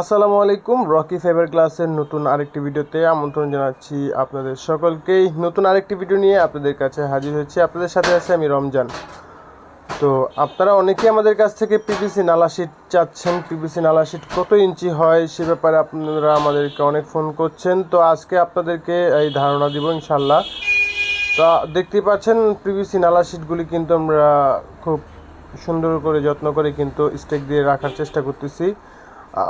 আসসালামু আলাইকুম, Rocky fibre ক্লাসের নতুন আরেকটি ভিডিওতে আমন্ত্রণ জানাচ্ছি আপনাদের সকলকেই। নতুন আরেকটি ভিডিও নিয়ে আপনাদের কাছে হাজির হয়েছি। আপনাদের সাথে আছে আমি রমজান। তো আপনারা অনেকেই আমাদের কাছ থেকে পিভিসি নালা শিট চাচ্ছেন। পিভিসি নালা শিট কত ইঞ্চি হয় সে ব্যাপারে আপনারা আমাদেরকে অনেক ফোন করছেন। তো আজকে আপনাদেরকে এই ধারণা দিব ইনশাল্লাহ তা দেখতেই পাচ্ছেন পিভিসি নালা শিটগুলি কিন্তু আমরা খুব সুন্দর করে, যত্ন করে কিন্তু স্টেক দিয়ে রাখার চেষ্টা করতেছি।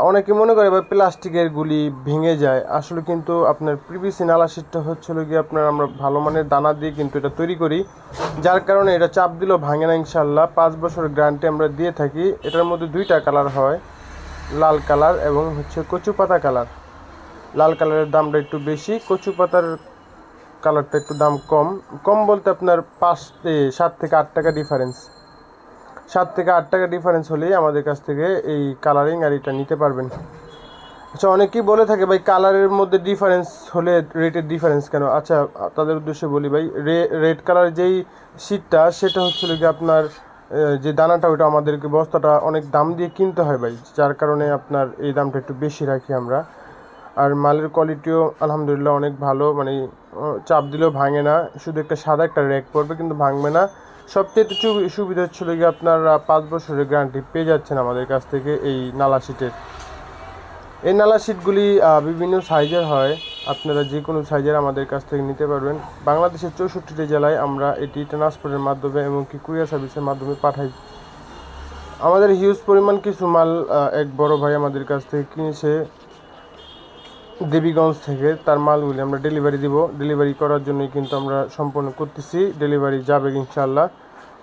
অনেকে মনে করে ভাই প্লাস্টিকের গুলি ভেঙে যায়। আসলে কিন্তু আপনার পিভিসি নালা শিটটা হচ্ছিল কি আপনার আমরা ভালো মানের দানা দিয়ে কিন্তু এটা তৈরি করি। যার কারণে এটা চাপ দিলেও ভাঙে না ইনশাল্লাহ পাঁচ বছর গ্যারান্টি আমরা দিয়ে থাকি। এটার মধ্যে দুইটা কালার হয়। লাল কালার এবং হচ্ছে কচু পাতা কালার। লাল কালারের দামটা একটু বেশি, কচু পাতার কালারটা একটু দাম কম। কম বলতে আপনার পাঁচ সাত থেকে আট টাকা ডিফারেন্স সাত থেকে আট টাকা ডিফারেন্স হলেই আমাদের কাছ থেকে এই কালারিং আর এটা নিতে পারবেন। আচ্ছা অনেকেই বলে থাকে, ভাই কালারের মধ্যে ডিফারেন্স হলে রেটের ডিফারেন্স কেন? আচ্ছা তাদের উদ্দেশ্যে বলি, ভাই রেড কালার যেই শীটটা সেটা হচ্ছিল কি আপনার যে দানাটা ওটা আমাদেরকে বস্তাটা অনেক দাম দিয়ে কিনতে হয়, ভাই, যার কারণে আপনার এই দামটা একটু বেশি রাখি আমরা। আর মালের কোয়ালিটিও আলহামদুলিল্লাহ অনেক ভালো মানে চাপ দিলেও ভাঙে না। শুধু একটা সাদা একটা র্যাক পড়বে কিন্তু ভাঙবে না। সবচেয়ে সুবিধা হচ্ছিল কি আপনারা পাঁচ বছরের গ্যারান্টি পেয়ে যাচ্ছেন আমাদের কাছ থেকে এই নালা শিটের এই নালা শিটগুলি বিভিন্ন সাইজের হয়। আপনারা যে কোনো সাইজের আমাদের কাছ থেকে নিতে পারবেন। বাংলাদেশের চৌষট্টিটি জেলায় আমরা এটি ট্রান্সপোর্টের মাধ্যমে এবং কি কুরিয়ার সার্ভিসের মাধ্যমে পাঠাই। আমাদের হিউজ পরিমাণ কিছু মাল এক বড় ভাই আমাদের কাছ থেকে কিনেছে। দেবীগঞ্জ থেকে তার মালগুলি আমরা ডেলিভারি দিব। ডেলিভারি করার জন্যই কিন্তু আমরা সম্পন্ন করতেছি। ডেলিভারি যাবে ইনশাল্লাহ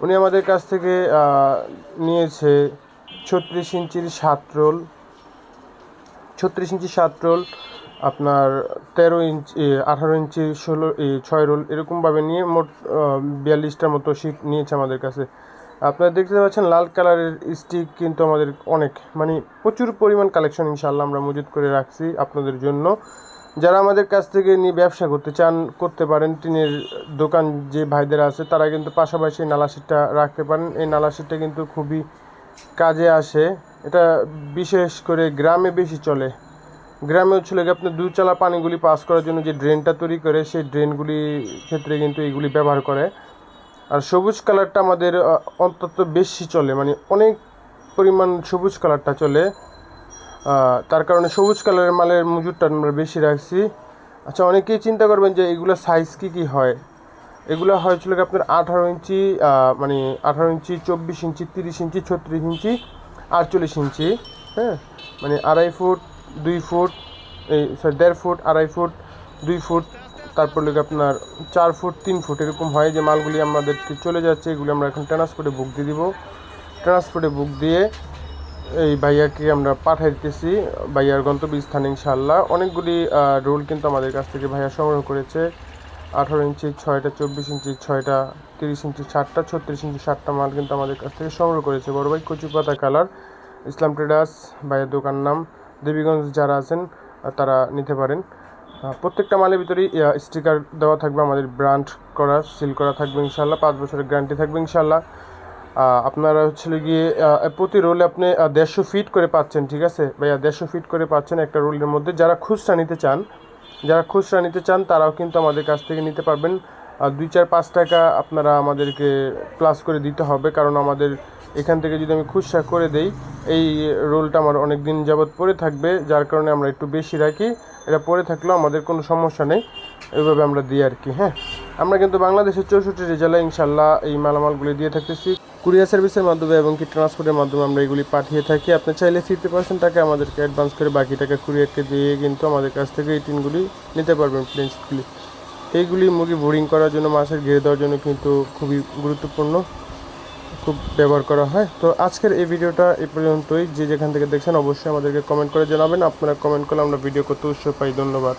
উনি আমাদের কাছ থেকে নিয়েছে ছত্রিশ ইঞ্চির সাত রোল। ছত্রিশ ইঞ্চি সাত রোল, আপনার তেরো ইঞ্চি আঠারো ইঞ্চি, ষোলো ছয় রোল এরকমভাবে নিয়ে মোট বিয়াল্লিশটার মতো শীট নিয়েছে আমাদের কাছে। আপনারা দেখতে পাচ্ছেন লাল কালারের স্টিক কিন্তু আমাদের অনেক মানে প্রচুর পরিমাণ কালেকশন ইনশাল্লাহ আমরা মজুত করে রাখছি আপনাদের জন্য। যারা আমাদের কাছ থেকে নিয়ে ব্যবসা করতে চান, করতে পারেন, টিনের দোকান যে ভাইদের আছে, তারা কিন্তু পাশাপাশি নালা শীটটা রাখতে পারেন। এই নালা শীটটা কিন্তু খুবই কাজে আসে। এটা বিশেষ করে গ্রামে বেশি চলে। গ্রামে হচ্ছিল কি আপনার দুচালা পানিগুলি পাস করার জন্য যে ড্রেনটা তৈরি করে, সেই ড্রেনগুলি ক্ষেত্রে কিন্তু এইগুলি ব্যবহার করে। আর সবুজ কালারটা আমাদের অন্তত বেশি চলে। মানে অনেক পরিমাণ সবুজ কালারটা চলে। তার কারণে সবুজ কালারের মালের মজুরটা আমরা বেশি রাখছি। আচ্ছা অনেকেই চিন্তা করবেন যে এগুলো সাইজ কী কী হয়? এগুলো হয়েছিল কি আপনার আঠারো ইঞ্চি মানে আঠারো ইঞ্চি, চব্বিশ ইঞ্চি, তিরিশ ইঞ্চি, ছত্রিশ ইঞ্চি, আটচল্লিশ ইঞ্চি হ্যাঁ? মানে আড়াই ফুট, দুই ফুট, এই সরি দেড় ফুট, আড়াই ফুট, দুই ফুট তারপর লোক আপনার চার ফুট, তিন ফুট এরকম হয় যে মালগুলি আমাদেরকে চলে যাচ্ছে, এগুলি আমরা এখন ট্রান্সপোর্টে বুক দিয়ে দিব। ট্রান্সপোর্টে বুক দিয়ে এই ভাইয়াকে আমরা পাঠাই দিতেছি। ভাইয়ার গন্তব্যস্থানে ইনশাল্লাহ অনেকগুলি রোল কিন্তু আমাদের কাছ থেকে ভাইয়া সংগ্রহ করেছে। আঠারো ইঞ্চি ছয়টা, চব্বিশ ইঞ্চি ছয়টা, তিরিশ ইঞ্চি ষাটটা ছত্রিশ ইঞ্চি ষাটটা মাল কিন্তু আমাদের কাছ থেকে সংগ্রহ করেছে। বড় ভাই কচু পাতা কালার, ইসলাম ট্রেডার্স, ভাইয়ের দোকান নাম দেবীগঞ্জ, যারা আছেন, তারা নিতে পারেন। প্রত্যেকটা মালের ভিতরেই স্টিকার দেওয়া থাকবে, আমাদের ব্র্যান্ড করা সিল করা থাকবে ইনশাল্লাহ পাঁচ বছরের গ্যারান্টি থাকবে ইনশাল্লাহ আপনারা হচ্ছে গিয়ে প্রতি রোলে আপনি দেড়শো ফিট করে পাচ্ছেন, ঠিক আছে? ভাইয়া, দেড়শো ফিট করে পাচ্ছেন একটা রোলের মধ্যে। যারা খুচরা নিতে চান, যারা খুচরা নিতে চান, তারাও কিন্তু আমাদের কাছ থেকে নিতে পারবেন। দুই চার পাঁচ টাকা আপনারা আমাদেরকে প্লাস করে দিতে হবে, কারণ আমাদের এখান থেকে যদি আমি খুচরা করে দেই, এই রোলটা আমার অনেক দিন যাবৎ পরে থাকবে, যার কারণে আমরা একটু বেশি রাখি। এটা পরে থাকলেও আমাদের কোনো সমস্যা নেই। এইভাবে আমরা দিই আর কি হ্যাঁ। আমরা কিন্তু বাংলাদেশের চৌষট্টি জেলায় ইনশাল্লাহ এই মালামালগুলি দিয়ে থাকতেছি। কুরিয়ার সার্ভিসের মাধ্যমে এবং কি ট্রান্সপোর্টের মাধ্যমে আমরা এগুলি পাঠিয়ে থাকি। আপনি চাইলে ফিফটি পার্সেন্ট টাকা আমাদেরকে অ্যাডভান্স করে বাকি টাকা কুরিয়ারকে দিয়ে কিন্তু আমাদের কাছ থেকে এই টিনগুলি নিতে পারবেন প্লেনশিটগুলি এইগুলি মুরগি বোরিং করার জন্য, মাছের ঘিরে দেওয়ার জন্য কিন্তু খুবই গুরুত্বপূর্ণ। খুব ব্যবহার করা হয়। তো আজকের এই ভিডিওটা এ পর্যন্তই। যে যেখান থেকে দেখছেন অবশ্যই আমাদেরকে কমেন্ট করে জানাবেন। আপনারা কমেন্ট করলে আমরা ভিডিও করতে উৎসাহ পাই। ধন্যবাদ।